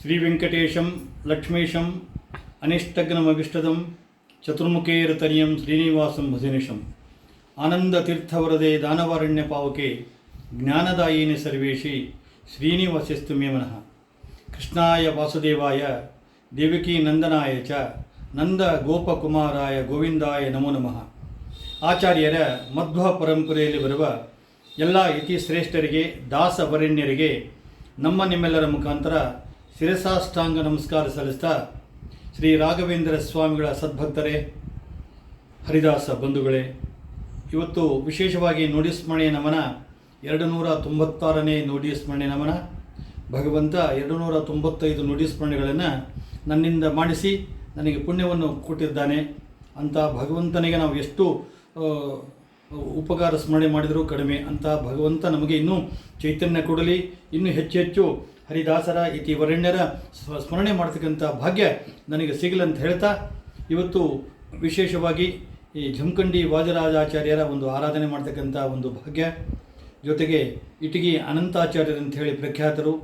ಶ್ರೀವೆಂಕಟೇಶಂ ಲಕ್ಷ್ಮೀಶಂ ಅನಿಷ್ಟಗ್ನಮಭಿಷ್ಟದಂ ಚತುರ್ಮುಖೇರತನಿಯಂ ಶ್ರೀನಿವಾಸಂ ಭಜನಿಶಂ ಆನಂದತೀರ್ಥವರದೆ ದಾನವಾರಣ್ಯ ಪಾವಕೆ ಜ್ಞಾನದಾಯಿನಿ ಸರ್ವೇಶಿ ಶ್ರೀನಿವಾಸಸ್ತು ಮೇ ಮನಃ. ಕೃಷ್ಣಾಯ ವಾಸುದೇವಾಯ ದೇವಕೀ ನಂದನಾಯ ಚ ನಂದ ಗೋಪಕುಮಾರಾಯ ಗೋವಿಂದಾಯ ನಮೋ ನಮಃ. ಆಚಾರ್ಯರ ಮಧ್ವ ಪರಂಪರೆಯಲ್ಲಿ ಬರುವ ಎಲ್ಲ ಇತಿ ಶ್ರೇಷ್ಠರಿಗೆ ದಾಸವರೆಣ್ಯರಿಗೆ ನಮ್ಮ ನಿಮ್ಮೆಲ್ಲರ ಮುಖಾಂತರ ಶಿರಸಾಷ್ಟಾಂಗ ನಮಸ್ಕಾರ ಸಲ್ಲಿಸ್ತಾ ಶ್ರೀ ರಾಘವೇಂದ್ರ ಸ್ವಾಮಿಗಳ ಸದ್ಭಕ್ತರೇ, ಹರಿದಾಸ ಬಂಧುಗಳೇ, ಇವತ್ತು ವಿಶೇಷವಾಗಿ ನುಡಿ ಸ್ಮರಣೆ ನಮನ ಎರಡು ನೂರ ತೊಂಬತ್ತಾರನೇ ನುಡಿ ಸ್ಮರಣೆ ನಮನ. ಭಗವಂತ ಎರಡು ನೂರ ತೊಂಬತ್ತೈದು ನುಡಿ ಸ್ಮರಣೆಗಳನ್ನು ನನ್ನಿಂದ ಮಾಡಿಸಿ ನನಗೆ ಪುಣ್ಯವನ್ನು ಕೊಟ್ಟಿದ್ದಾನೆ. ಅಂತ ಭಗವಂತನಿಗೆ ನಾವು ಎಷ್ಟು ಉಪಕಾರ ಸ್ಮರಣೆ ಮಾಡಿದರೂ ಕಡಿಮೆ ಅಂತ ಭಗವಂತ ನಮಗೆ ಇನ್ನೂ ಚೈತನ್ಯ ಕೊಡಲಿ. ಇನ್ನೂ ಹೆಚ್ಚು ಹೆಚ್ಚು ಹರಿದಾಸರ ಇತಿ ವರಣ್ಯರ ಸ್ಮರಣೆ ಮಾಡತಕ್ಕಂಥ ಭಾಗ್ಯ ನನಗೆ ಸಿಗಲಂತ ಹೇಳ್ತಾ, ಇವತ್ತು ವಿಶೇಷವಾಗಿ ಈ ಜಮಖಂಡಿ ವಾಜರಾಜಾಚಾರ್ಯರ ಒಂದು ಆರಾಧನೆ ಮಾಡ್ತಕ್ಕಂಥ ಒಂದು ಭಾಗ್ಯ. ಜೊತೆಗೆ ಇಟಗಿ ಅನಂತಾಚಾರ್ಯರು ಅಂತ ಹೇಳಿ ಪ್ರಖ್ಯಾತರು.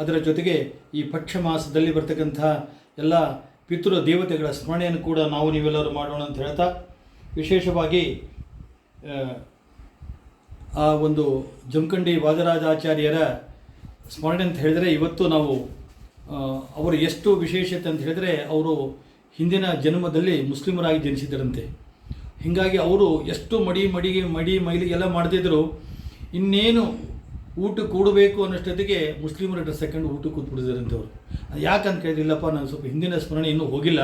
ಅದರ ಜೊತೆಗೆ ಈ ಪಕ್ಷ ಮಾಸದಲ್ಲಿ ಬರ್ತಕ್ಕಂಥ ಎಲ್ಲ ಪಿತೃ ದೇವತೆಗಳ ಸ್ಮರಣೆಯನ್ನು ಕೂಡ ನಾವು ನೀವೆಲ್ಲರೂ ಮಾಡೋಣ ಅಂತ ಹೇಳ್ತಾ, ವಿಶೇಷವಾಗಿ, ಆ ಒಂದು ಜಮಖಂಡಿ ವಾದರಾಜಾಚಾರ್ಯರ ಸ್ಮರಣೆ ಅಂತ ಹೇಳಿದರೆ ಇವತ್ತು ನಾವು ಅವರು ಎಷ್ಟು ವಿಶೇಷತೆ ಅಂತ ಹೇಳಿದರೆ ಅವರು ಹಿಂದಿನ ಜನ್ಮದಲ್ಲಿ ಮುಸ್ಲಿಮರಾಗಿ ಜನಿಸಿದರಂತೆ. ಹೀಗಾಗಿ ಅವರು ಎಷ್ಟು ಮಡಿ ಮಡಿಗೆ ಮಡಿ ಮೈಲಿ ಎಲ್ಲ ಮಾಡ್ತಿದ್ರು ಇನ್ನೇನು ಊಟ ಕೂಡಬೇಕು ಅನ್ನೋಷ್ಟೊತ್ತಿಗೆ ಮುಸ್ಲಿಮರ ಡ್ರೆಸ್ ಹಾಕೊಂಡು ಊಟ ಕೂತ್ಬಿಡಿದಾರಂತೆ ಅವರು. ಅದು ಯಾಕಂತ ಕೇಳಿದ್ರೆ, ಇಲ್ಲಪ್ಪ, ನಾನು ಸ್ವಲ್ಪ ಹಿಂದಿನ ಸ್ಮರಣೆ ಇನ್ನೂ ಹೋಗಿಲ್ಲ.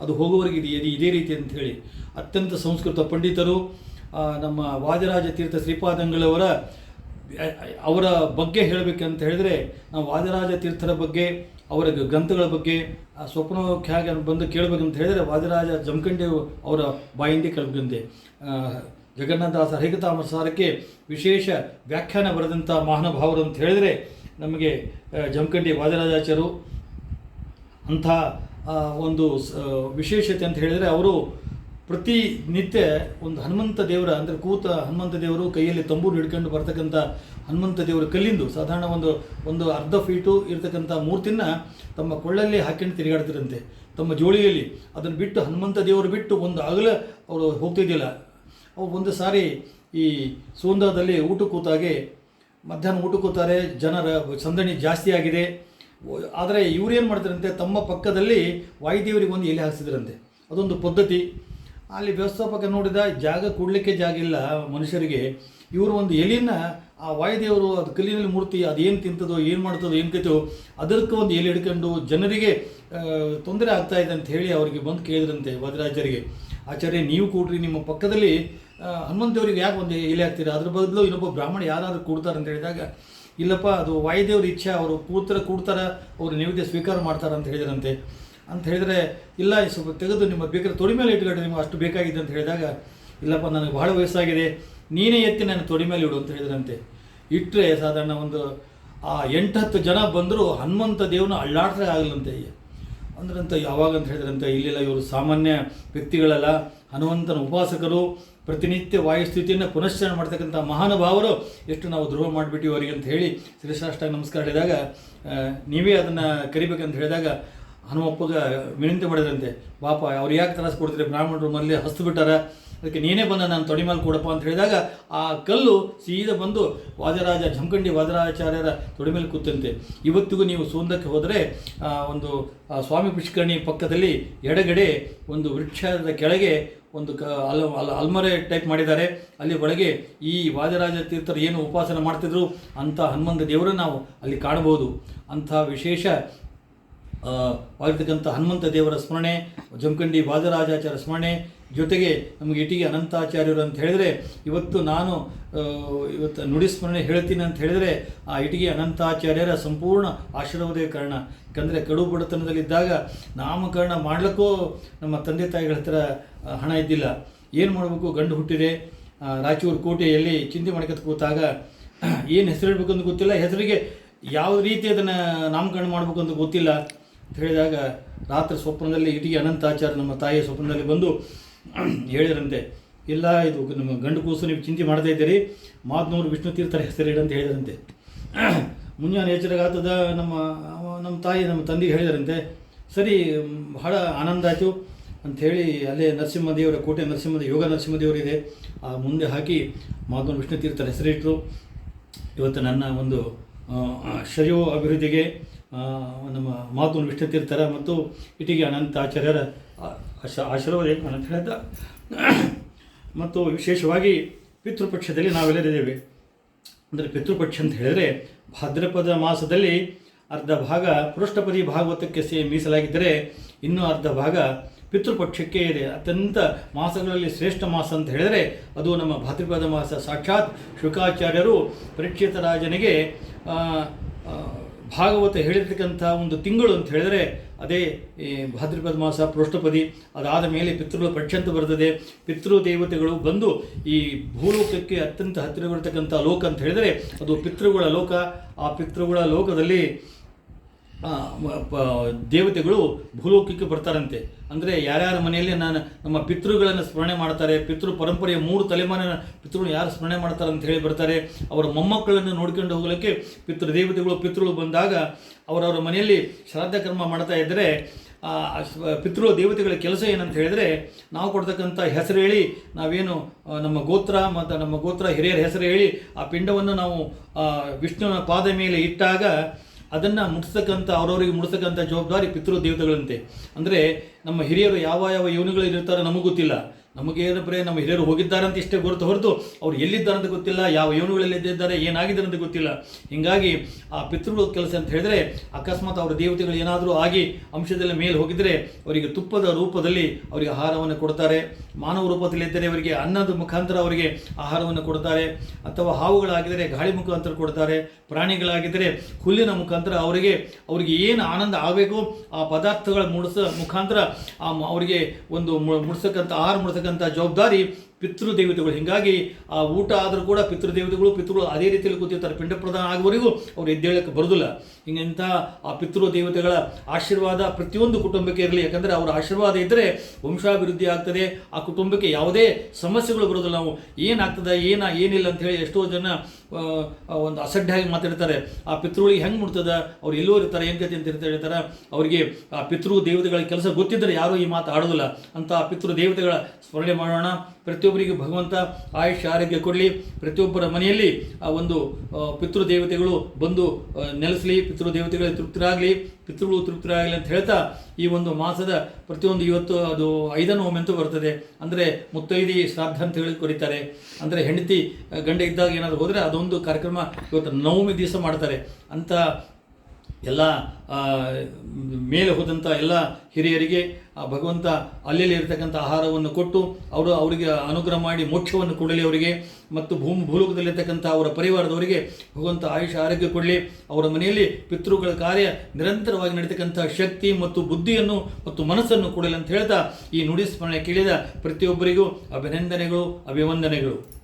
ಅದು ಹೋಗುವವರೆಗೆ ಇದು ಇದು ಇದೇ ರೀತಿ ಅಂತ ಹೇಳಿ. ಅತ್ಯಂತ ಸಂಸ್ಕೃತ ಪಂಡಿತರು ನಮ್ಮ ವಾದಿರಾಜ ತೀರ್ಥ ಶ್ರೀಪಾದಂಗಳವರ ಅವರ ಬಗ್ಗೆ ಹೇಳಬೇಕಂತ ಹೇಳಿದರೆ ನಾವು ವಾದಿರಾಜ ತೀರ್ಥರ ಬಗ್ಗೆ, ಅವರ ಗ್ರಂಥಗಳ ಬಗ್ಗೆ, ಆ ಸ್ವಪ್ನಖ್ಯಾಗ ಬಂದು ಕೇಳಬೇಕಂತ ಹೇಳಿದರೆ ವಾದಿರಾಜ ಜಮಖಂಡಿ ಅವರ ಬಾಯಿಂದ ಕೇಳಬೇಕಂತೆ. ಜಗನ್ನಾಥದಾಸ ಹರಿಕತಾಮರ ಸಾರಕ್ಕೆ ವಿಶೇಷ ವ್ಯಾಖ್ಯಾನ ಬರೆದಂಥ ಮಹಾನುಭಾವರು ಅಂತ ಹೇಳಿದರೆ ನಮಗೆ ಜಮಖಂಡಿ ವಾದಿರಾಜಾಚಾರ್ಯರು ಅಂಥ ಒಂದು ವಿಶೇಷತೆ ಅಂತ ಹೇಳಿದರೆ ಅವರು ಪ್ರತಿನಿತ್ಯ ಒಂದು ಹನುಮಂತ ದೇವರ, ಅಂದರೆ ಕೂತ ಹನುಮಂತ ದೇವರು ಕೈಯಲ್ಲಿ ತಂಬೂರು ಹಿಡ್ಕೊಂಡು ಬರ್ತಕ್ಕಂಥ ಹನುಮಂತ ದೇವರ ಕಲ್ಲಿಂದು, ಸಾಧಾರಣ ಒಂದು ಒಂದು ಅರ್ಧ ಫೀಟು ಇರತಕ್ಕಂಥ ಮೂರ್ತಿನ ತಮ್ಮ ಕೊಳ್ಳಲ್ಲಿ ಹಾಕೊಂಡು ತಿರುಗಾಡ್ತಿರಂತೆ ತಮ್ಮ ಜೋಳಿಯಲ್ಲಿ ಅದನ್ನು ಬಿಟ್ಟು ಹನುಮಂತ ದೇವರು ಬಿಟ್ಟು ಒಂದು ಅಗಲ ಅವರು ಹೋಗ್ತಿದ್ದಿಲ್ಲ ಅವು ಒಂದು ಸಾರಿ ಈ ಸೋಂದಾದಲ್ಲಿ ಊಟ ಕೂತಾಗೆ ಮಧ್ಯಾಹ್ನ ಊಟ ಕೂತಾರೆ ಜನರ ಸಂದಣಿ ಜಾಸ್ತಿ ಆಗಿದೆ. ಆದರೆ ಏನು ಮಾಡ್ತಾರಂತೆ ತಮ್ಮ ಪಕ್ಕದಲ್ಲಿ ವಾಯುದೇವರಿಗೆ ಒಂದು ಎಲೆ ಹಾಕ್ಸಿದ್ರಂತೆ. ಅದೊಂದು ಪದ್ಧತಿ. ಅಲ್ಲಿ ವ್ಯವಸ್ಥಾಪಕ ನೋಡಿದ ಜಾಗ ಕೊಡಲಿಕ್ಕೆ ಜಾಗ ಇಲ್ಲ ಮನುಷ್ಯರಿಗೆ. ಇವರು ಒಂದು ಎಲೆನ ಆ ವಾಯುದೇವರು ಅದು ಕಲ್ಲಿನಲ್ಲಿ ಮೂರ್ತಿ ಅದೇನು ತಿಂತದೋ, ಏನು ಮಾಡ್ತದೋ, ಏನು ಕೈತೋ ಅದಕ್ಕೆ ಒಂದು ಎಲೆ ಹಿಡ್ಕೊಂಡು ಜನರಿಗೆ ತೊಂದರೆ ಆಗ್ತಾ ಇದೆ ಅಂತ ಹೇಳಿ ಅವರಿಗೆ ಬಂದು ಕೇಳಿದ್ರಂತೆ ವದರಾಚಾರ್ಯರಿಗೆ ಆಚಾರ್ಯ, ನೀವು ಕೂಡ್ರಿ, ನಿಮ್ಮ ಪಕ್ಕದಲ್ಲಿ ಹನುಮಂತೇವರಿಗೆ ಯಾಕೆ ಒಂದು ಎಲೆ ಹಾಕ್ತೀರಾ? ಅದ್ರ ಬದಲು ಇನ್ನೊಬ್ಬ ಬ್ರಾಹ್ಮಣ ಯಾರಾದರೂ ಕೂಡ್ತಾರೆ ಅಂತ ಹೇಳಿದಾಗ, ಇಲ್ಲಪ್ಪ, ಅದು ವಾಯುದೇವ್ರ ಇಚ್ಛೆ, ಅವರು ಕೂತ್ರ ಕೂಡ್ತಾರ, ಅವರು ನೈವೇದ್ಯ ಸ್ವೀಕಾರ ಮಾಡ್ತಾರೆ ಅಂತ ಹೇಳಿದ್ರಂತೆ. ಅಂತ ಹೇಳಿದರೆ, ಇಲ್ಲ ಸ್ವಲ್ಪ ತೆಗೆದು ನಿಮ್ಮ ಬೇಕಾದ್ರೆ ತೊಡಿ ಮೇಲೆ ಇಟ್ಕೊಂಡು ನಿಮ್ಗೆ ಅಷ್ಟು ಬೇಕಾಗಿದೆ ಅಂತ ಹೇಳಿದಾಗ, ಇಲ್ಲಪ್ಪ, ನನಗೆ ಬಹಳ ವಯಸ್ಸಾಗಿದೆ, ನೀನೇ ಎತ್ತಿ ನಾನು ತೊಡಿ ಮೇಲೆ ಇಡು ಅಂತ ಹೇಳಿದ್ರಂತೆ. ಇಟ್ಟರೆ ಸಾಧಾರಣ ಒಂದು, ಆ ಎಂಟು ಹತ್ತು ಜನ ಬಂದರೂ ಹನುಮಂತ ದೇವನ ಅಳ್ಳಾಡ್ರೆ ಆಗಲ್ಲಂತೆ ಅಂದ್ರಂತ, ಯಾವಾಗ ಅಂತ ಹೇಳಿದ್ರಂತೆ, ಇಲ್ಲಿಲ್ಲ, ಇವರು ಸಾಮಾನ್ಯ ವ್ಯಕ್ತಿಗಳಲ್ಲ. ಹನುಮಂತನ ಉಪಾಸಕರು, ಪ್ರತಿನಿತ್ಯ ವಾಯುಸ್ಥಿತಿಯನ್ನು ಪುನಶ್ಚರಣ ಮಾಡ್ತಕ್ಕಂಥ ಮಹಾನುಭಾವರು, ಎಷ್ಟು ನಾವು ದ್ರೋಹ ಮಾಡಿಬಿಟ್ಟಿವರಿಗೆ ಅಂತ ಹೇಳಿ ಶ್ರೀಶಾಷ್ಟಾಗ ನಮಸ್ಕಾರ ಹೇಳಿದಾಗ ನೀವೇ ಅದನ್ನು ಕರಿಬೇಕಂತ ಹೇಳಿದಾಗ ಹನುಮಪ್ಪಗ ವಿನಂತಿ ಮಾಡಿದ್ರಂತೆ ಪಾಪ ಅವ್ರು ಯಾಕೆ ತ್ರಾಸು ಕೊಡ್ತೀರಿ? ಬ್ರಾಹ್ಮಣರು ಮಲ್ಲಿ ಹಸ್ತು ಬಿಟ್ಟಾರ. ಅದಕ್ಕೆ ನೀನೇ ಬಂದ ನಾನು ತೊಡಿ ಮೇಲೆ ಕೊಡಪ್ಪ ಅಂತ ಹೇಳಿದಾಗ ಆ ಕಲ್ಲು ಸೀದಾ ಬಂದು ವಾದರಾಜ ಜಮಖಂಡಿ ವಾದರಾಚಾರ್ಯರ ತೊಡಿ ಮೇಲೆ ಕೂತಂತೆ. ಇವತ್ತಿಗೂ ನೀವು ಸೋಂದಕ್ಕೆ ಹೋದರೆ ಒಂದು ಸ್ವಾಮಿ ಪುಷ್ಕರಣಿ ಪಕ್ಕದಲ್ಲಿ ಎಡಗಡೆ ಒಂದು ವೃಕ್ಷದ ಕೆಳಗೆ ಒಂದು ಕ, ಅಲ್ ಅಲ್, ಅಲ್ಮರೆ ಟೈಪ್ ಮಾಡಿದ್ದಾರೆ. ಅಲ್ಲಿ ಒಳಗೆ ಈ ವಾದರಾಜ ತೀರ್ಥರು ಏನು ಉಪಾಸನೆ ಮಾಡ್ತಿದ್ರು ಅಂಥ ಹನುಮಂತ ದೇವರು ನಾವು ಅಲ್ಲಿ ಕಾಣಬಹುದು. ಅಂಥ ವಿಶೇಷ ಆ, ವಾಗಿರ್ತಕ್ಕಂಥ ಹನುಮಂತ ದೇವರ ಸ್ಮರಣೆ ಜಮಖಂಡಿ ವಾದರಾಜಾಚಾರ್ಯ ಸ್ಮರಣೆ ಜೊತೆಗೆ ನಮಗೆ ಇಟಿಗೆ ಅನಂತಾಚಾರ್ಯರು ಅಂತ ಹೇಳಿದರೆ ಇವತ್ತು ನಾನು ಇವತ್ತು ನುಡಿ ಸ್ಮರಣೆ ಹೇಳ್ತೀನಿ ಅಂತ ಹೇಳಿದರೆ ಆ ಇಟಿಗೆ ಅನಂತಾಚಾರ್ಯರ ಸಂಪೂರ್ಣ ಆಶೀರ್ವಾದೇ ಕಾರಣ. ಯಾಕಂದರೆ ಕಡು ಬಡತನದಲ್ಲಿದ್ದಾಗ ನಾಮಕರಣ ಮಾಡಲಿಕ್ಕೂ ನಮ್ಮ ತಂದೆ ತಾಯಿಗಳ ಹತ್ರ ಹಣ ಇದ್ದಿಲ್ಲ. ಏನು ಮಾಡಬೇಕು? ಗಂಡು ಹುಟ್ಟಿದೆ. ರಾಯಚೂರು ಕೋಟೆಯಲ್ಲಿ ಚಿಂತೆ ಮಾಡ್ಕೊತ ಕೂತಾಗ ಏನು ಹೆಸರು ಇಡಬೇಕು ಅಂತ ಗೊತ್ತಿಲ್ಲ. ಹೆಸರಿಗೆ ಯಾವ ರೀತಿ ಅದನ್ನು ನಾಮಕರಣ ಮಾಡಬೇಕು ಅಂತ ಗೊತ್ತಿಲ್ಲ. ಹೇಳಿದಾಗ ರಾತ್ರಿ ಸ್ವಪ್ನದಲ್ಲಿ ಇಡೀ ಅನಂತಾಚಾರ್ಯ ನಮ್ಮ ತಾಯಿಯ ಸ್ವಪ್ನದಲ್ಲಿ ಬಂದು ಹೇಳಿದ್ರಂತೆ, ಇಲ್ಲ, ಇದು ನಮ್ಮ ಗಂಡು ಕೂಸು ನೀವು ಚಿಂತೆ ಮಾಡ್ತಾ ಇದ್ದೀರಿ ಮಾತನೂರು ವಿಷ್ಣು ತೀರ್ಥರ ಹೆಸರಿಡು ಅಂತ ಹೇಳಿದ್ರಂತೆ. ಮುಂಜಾನೆ ಎಚ್ಚರಗಾತದ ನಮ್ಮ ನಮ್ಮ ತಾಯಿ, ನಮ್ಮ ತಂದೆಗೆ ಹೇಳಿದ್ರಂತೆ, ಸರಿ, ಬಹಳ ಆನಂದ ಆಯಿತು ಅಂಥೇಳಿ ಅಲ್ಲೇ ನರಸಿಂಹದೇವರ ಕೋಟೆ ನರಸಿಂಹದ ಯೋಗ ನರಸಿಂಹದೇವರಿದೆ ಆ ಮುಂದೆ ಹಾಕಿ ಮಾಧವನ ವಿಷ್ಣು ತೀರ್ಥರ ಹೆಸರಿಟ್ಟರು ಇವತ್ತು ನನ್ನ ಒಂದು ಶರೀರ ಅಭಿವೃದ್ಧಿಗೆ ನಮ್ಮ ಮಾತು ವಿಷ್ಣು ತೀರ್ಥರ ಮತ್ತು ಇಟಿಗೆ ಅನಂತ ಆಚಾರ್ಯರ ಆಶ ಆಶೀರ್ವಾದ ಏನು ಅಂತ ಹೇಳಿದ್ದ. ಮತ್ತು ವಿಶೇಷವಾಗಿ ಪಿತೃಪಕ್ಷದಲ್ಲಿ ನಾವೆಲ್ಲರಿದ್ದೇವೆ. ಅಂದರೆ ಪಿತೃಪಕ್ಷ ಅಂತ ಹೇಳಿದರೆ ಭಾದ್ರಪದ ಮಾಸದಲ್ಲಿ ಅರ್ಧ ಭಾಗ ಪೃಷ್ಠಪದಿ ಭಾಗವತಕ್ಕೆ ಸೇ ಮೀಸಲಾಗಿದ್ದರೆ ಇನ್ನೂ ಅರ್ಧ ಭಾಗ ಪಿತೃಪಕ್ಷಕ್ಕೆ ಇದೆ. ಅತ್ಯಂತ ಮಾಸಗಳಲ್ಲಿ ಶ್ರೇಷ್ಠ ಮಾಸ ಅಂತ ಹೇಳಿದರೆ ಅದು ನಮ್ಮ ಭಾದ್ರಪದ ಮಾಸ. ಸಾಕ್ಷಾತ್ ಶುಕಾಚಾರ್ಯರು ಪರಿಚಿತ ರಾಜನಿಗೆ ಭಾಗವತ ಹೇಳಿರ್ತಕ್ಕಂಥ ಒಂದು ತಿಂಗಳು ಅಂತ ಹೇಳಿದರೆ ಅದೇ, ಈ ಭಾದ್ರಪದ ಮಾಸ, ಪೃಷ್ಠಪದಿ, ಅದಾದ ಮೇಲೆ ಪಿತೃಗಳ ಪಕ್ಷ ಅಂತ ಬರ್ತದೆ. ಪಿತೃ ದೇವತೆಗಳು ಬಂದು ಈ ಭೂಲೋಕಕ್ಕೆ ಅತ್ಯಂತ ಹತ್ತಿರವಿರತಕ್ಕಂಥ ಲೋಕ ಅಂತ ಹೇಳಿದರೆ ಅದು ಪಿತೃಗಳ ಲೋಕ. ಆ ಪಿತೃಗಳ ಲೋಕದಲ್ಲಿ ದೇವತೆಗಳು ಭೂಲೋಕಕ್ಕೆ ಬರ್ತಾರಂತೆ. ಅಂದರೆ ಯಾರ್ಯಾರ ಮನೆಯಲ್ಲಿ ನಾನು ನಮ್ಮ ಪಿತೃಗಳನ್ನು ಸ್ಮರಣೆ ಮಾಡ್ತಾರೆ, ಪಿತೃ ಪರಂಪರೆಯ ಮೂರು ತಲೆಮಾರಿನ ಪಿತೃಗಳು ಯಾರು ಸ್ಮರಣೆ ಮಾಡ್ತಾರೆ ಅಂತ ಹೇಳಿ ಬರ್ತಾರೆ. ಅವರ ಮೊಮ್ಮಕ್ಕಳನ್ನು ನೋಡ್ಕೊಂಡು ಹೋಗಲಿಕ್ಕೆ ಪಿತೃ ದೇವತೆಗಳು ಪಿತೃಗಳು ಬಂದಾಗ ಅವರವರ ಮನೆಯಲ್ಲಿ ಶ್ರಾದ್ದ ಕರ್ಮ ಮಾಡ್ತಾ ಇದ್ದರೆ ಪಿತೃ ದೇವತೆಗಳ ಕೆಲಸ ಏನಂತ ಹೇಳಿದರೆ, ನಾವು ಕೊಡ್ತಕ್ಕಂಥ ಹೆಸರು ಹೇಳಿ ನಾವೇನು ನಮ್ಮ ಗೋತ್ರ ಮತ್ತು ನಮ್ಮ ಗೋತ್ರ ಹಿರಿಯರ ಹೆಸರು ಹೇಳಿ ಆ ಪಿಂಡವನ್ನು ನಾವು ವಿಷ್ಣುವಿನ ಪಾದ ಮೇಲೆ ಇಟ್ಟಾಗ ಅದನ್ನು ಮುಟ್ಸಕ್ಕಂಥ ಅವರವರಿಗೆ ಮುಟ್ಸಕ್ಕಂಥ ಜವಾಬ್ದಾರಿ ಪಿತೃ ದೇವತೆಗಳಂತೆ ಅಂದರೆ ನಮ್ಮ ಹಿರಿಯರು ಯಾವ ಯಾವ ಯೋನಿಗಳು ಇರ್ತಾರೆ ನಮಗೆ ಗೊತ್ತಿಲ್ಲ. ನಮಗೆ ಏನಪ್ಪ ನಮ್ಮ ಹಿರಿಯರು ಹೋಗಿದ್ದಾರೆ ಅಂತ ಇಷ್ಟೇ ಗುರುತು ಹೊರತು ಅವ್ರು ಎಲ್ಲಿದ್ದಾರೆ ಅಂತ ಗೊತ್ತಿಲ್ಲ, ಯಾವ ಯೋನುಗಳಲ್ಲಿ ಇದ್ದಿದ್ದಾರೆ ಏನಾಗಿದ್ದಾರೆ ಅಂತ ಗೊತ್ತಿಲ್ಲ. ಹೀಗಾಗಿ ಆ ಪಿತೃಗಳ ಕೆಲಸ ಅಂತ ಹೇಳಿದ್ರೆ ಅಕಸ್ಮಾತ್ ಅವರ ದೇವತೆಗಳು ಏನಾದರೂ ಆಗಿ ಅಂಶದಲ್ಲಿ ಮೇಲೆ ಹೋಗಿದ್ರೆ ಅವರಿಗೆ ತುಪ್ಪದ ರೂಪದಲ್ಲಿ ಅವರಿಗೆ ಆಹಾರವನ್ನು ಕೊಡ್ತಾರೆ, ಮಾನವ ರೂಪದಲ್ಲಿದ್ದರೆ ಅವರಿಗೆ ಅನ್ನದ ಮುಖಾಂತರ ಅವರಿಗೆ ಆಹಾರವನ್ನು ಕೊಡ್ತಾರೆ, ಅಥವಾ ಹಾವುಗಳಾಗಿದ್ದರೆ ಗಾಳಿ ಮುಖಾಂತರ ಕೊಡ್ತಾರೆ, ಪ್ರಾಣಿಗಳಾಗಿದ್ದರೆ ಹುಲ್ಲಿನ ಮುಖಾಂತರ ಅವರಿಗೆ ಅವರಿಗೆ ಏನು ಆನಂದ ಆಗಬೇಕು ಆ ಪದಾರ್ಥಗಳ ಮುಡಿಸ ಮುಖಾಂತರ ಅವರಿಗೆ ಒಂದು ಮುಡಿಸಕ್ಕಂಥ ಆಹಾರ ಆಹಾರ ಮುಡ್ಸಕ್ಕಂಥ ಜವಾಬ್ದಾರಿ ಪಿತೃ ದೇವತೆಗಳು ಹೀಗಾಗಿ ಆ ಊಟ ಆದರೂ ಕೂಡ ಪಿತೃದೇವತೆಗಳು, ಪಿತೃಗಳು ಅದೇ ರೀತಿಯಲ್ಲಿ ಕೂತಿರ್ತಾರೆ. ಪಿಂಡ ಪ್ರಧಾನ ಆಗುವವರೆಗೂ ಅವ್ರು ಎದ್ದೇಳಕ್ಕೆ ಬರೋದಿಲ್ಲ. ಹಿಂಗಂಥ ಆ ಪಿತೃದೇವತೆಗಳ ಆಶೀರ್ವಾದ ಪ್ರತಿಯೊಂದು ಕುಟುಂಬಕ್ಕೆ ಇರಲಿ. ಯಾಕಂದರೆ ಅವರ ಆಶೀರ್ವಾದ ಇದ್ದರೆ ವಂಶಾಭಿವೃದ್ಧಿ ಆಗ್ತದೆ. ಆ ಕುಟುಂಬಕ್ಕೆ ಯಾವುದೇ ಸಮಸ್ಯೆಗಳು ಬರೋದಿಲ್ಲ. ನಾವು ಏನಾಗ್ತದೆ, ಏನ, ಏನಿಲ್ಲ ಅಂತ ಹೇಳಿ ಎಷ್ಟೋ ಜನ ಒಂದು ಅಸಡ್ಡಾಗಿ ಮಾತಾಡ್ತಾರೆ. ಆ ಪಿತೃಗಳಿಗೆ ಹೆಂಗೆ ಮುಟ್ತದೆ? ಅವ್ರು ಎಲ್ಲೋ ಇರ್ತಾರೆ, ಏನು ಕತೆ ಅಂತ ಹೇಳ್ತಾರೆ? ಅವರಿಗೆ ಆ ಪಿತೃ ದೇವತೆಗಳ ಕೆಲಸ ಗೊತ್ತಿದ್ದರೆ ಯಾರೂ ಈ ಮಾತು ಆಡೋದಿಲ್ಲ. ಅಂತ ಆ ಪಿತೃ ದೇವತೆಗಳ ಸ್ಮರಣೆ ಮಾಡೋಣ. ಪ್ರತಿಯೊಬ್ಬರಿಗೆ ಭಗವಂತ ಆಯುಷ್ಯ ಆರೋಗ್ಯ ಕೊಡಲಿ. ಪ್ರತಿಯೊಬ್ಬರ ಮನೆಯಲ್ಲಿ ಆ ಒಂದು ಪಿತೃದೇವತೆಗಳು ಪಿತೃ ದೇವತೆಗಳು ಬಂದು ನೆಲೆಸಲಿ ಪಿತೃದೇವತೆಗಳಿಗೆ ತೃಪ್ತರಾಗಲಿ, ಪಿತೃಗಳು ತೃಪ್ತರಾಗಲಿ ಅಂತ ಹೇಳ್ತಾ ಈ ಒಂದು ಮಾಸದ ಪ್ರತಿಯೊಂದು ಇವತ್ತು ಅದು ಐದನೇ ಅಂತೂ ಬರ್ತದೆ. ಅಂದರೆ ಮುತ್ತೈದಿ ಶ್ರಾದ್ದ ಅಂತ ಹೇಳಿ ಕರೀತಾರೆ. ಅಂದರೆ ಹೆಂಡತಿ, ಗಂಡ ಇದ್ದಾಗ ಏನಾದರೂ ಹೋದರೆ ಅದೊಂದು ಕಾರ್ಯಕ್ರಮ ಇವತ್ತು ನವಮಿ ದಿವಸ ಮಾಡ್ತಾರೆ. ಅಂತ ಎಲ್ಲ ಮೇಲೆ ಹೋದಂಥ ಎಲ್ಲ ಹಿರಿಯರಿಗೆ, ಆ, ಭಗವಂತ ಅಲ್ಲೆಲ್ಲಿ ಇರತಕ್ಕಂಥ ಆಹಾರವನ್ನು ಕೊಟ್ಟು ಅವರು ಅವರಿಗೆ ಅನುಗ್ರಹ ಮಾಡಿ ಮೋಕ್ಷವನ್ನು ಕೊಡಲಿ ಅವರಿಗೆ ಮತ್ತು ಭೂಮಿ ಭೂಲೋಕದಲ್ಲಿರ್ತಕ್ಕಂಥ ಅವರ ಪರಿವಾರದವರಿಗೆ ಭಗವಂತ ಆಯುಷ ಆರೋಗ್ಯ ಕೊಡಲಿ. ಅವರ ಮನೆಯಲ್ಲಿ ಪಿತೃಗಳ ಕಾರ್ಯ ನಿರಂತರವಾಗಿ ನಡೀತಕ್ಕಂಥ ಶಕ್ತಿ ಮತ್ತು ಬುದ್ಧಿಯನ್ನು ಮತ್ತು ಮನಸ್ಸನ್ನು ಕೊಡಲಿ ಅಂತ ಹೇಳ್ತಾ ಈ ನುಡಿ ಸ್ಮರಣೆ ಕೇಳಿದ ಪ್ರತಿಯೊಬ್ಬರಿಗೂ ಅಭಿನಂದನೆಗಳು, ಅಭಿವಂದನೆಗಳು.